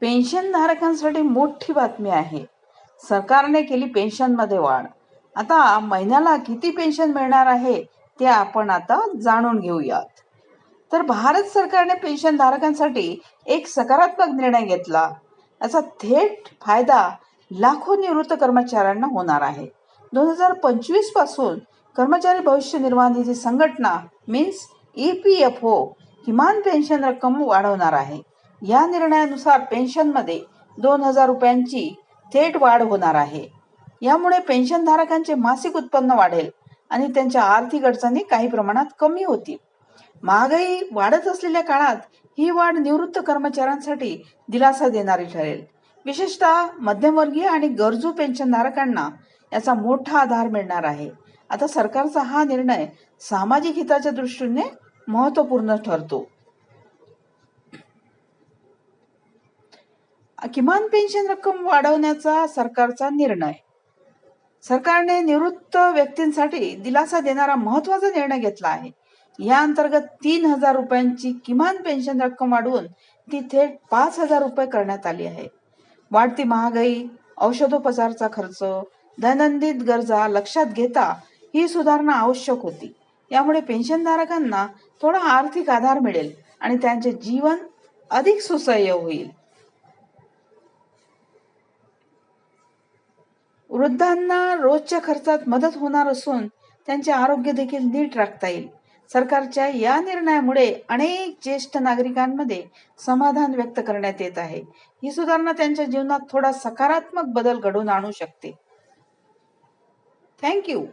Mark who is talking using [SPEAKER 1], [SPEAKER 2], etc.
[SPEAKER 1] पेन्शनधारकांसाठी मोठी बातमी आहे. सरकारने केली पेन्शनमध्ये वाढ. आता महिन्याला किती पेन्शन मिळणार आहे ते आपण आता जाणून घेऊयात. तर भारत सरकारने पेन्शनधारकांसाठी एक सकारात्मक निर्णय घेतला. याचा थेट फायदा लाखो निवृत्त कर्मचाऱ्यांना होणार आहे. दोन हजार पंचवीसपासून कर्मचारी भविष्य निर्वाह निधी संघटना means E P F O किमान पेन्शन रक्कम वाढवणार आहे. या निर्णयानुसार पेन्शनमध्ये दोन हजार रुपयांची थेट वाढ होणार आहे. यामुळे पेन्शनधारकांचे मासिक उत्पन्न वाढेल आणि त्यांच्या आर्थिक अडचणी काही प्रमाणात कमी होतील. महागाई वाढत असलेल्या काळात ही वाढ निवृत्त कर्मचाऱ्यांसाठी दिलासा देणारी ठरेल. विशेषतः मध्यमवर्गीय आणि गरजू पेन्शनधारकांना याचा मोठा आधार मिळणार आहे. आता सरकारचा हा निर्णय सामाजिक हिताच्या दृष्टीने महत्त्वपूर्ण ठरतो. किमान पेन्शन रक्कम वाढवण्याचा सरकारचा निर्णय. सरकारने निवृत्त व्यक्तींसाठी दिलासा देणारा महत्त्वाचा निर्णय घेतला आहे. या अंतर्गत तीन हजार रुपयांची किमान पेन्शन रक्कम वाढवून ती थेट पाच हजार रुपये करण्यात आली आहे. वाढती महागाई औषधोपचारचा खर्च दैनंदिन गरजा लक्षात घेता ही सुधारणा आवश्यक होती. यामुळे पेन्शनधारकांना थोडा आर्थिक आधार मिळेल आणि त्यांचे जीवन अधिक सुसह्य होईल. वृद्धांना रोजच्या खर्चात मदत होणार असून त्यांचे आरोग्य देखील नीट राखता येईल. सरकारच्या या निर्णयामुळे अनेक ज्येष्ठ नागरिकांमध्ये समाधान व्यक्त करण्यात येत आहे. ही सुधारणा त्यांच्या जीवनात थोडा सकारात्मक बदल घडवून आणू शकते. थँक्यू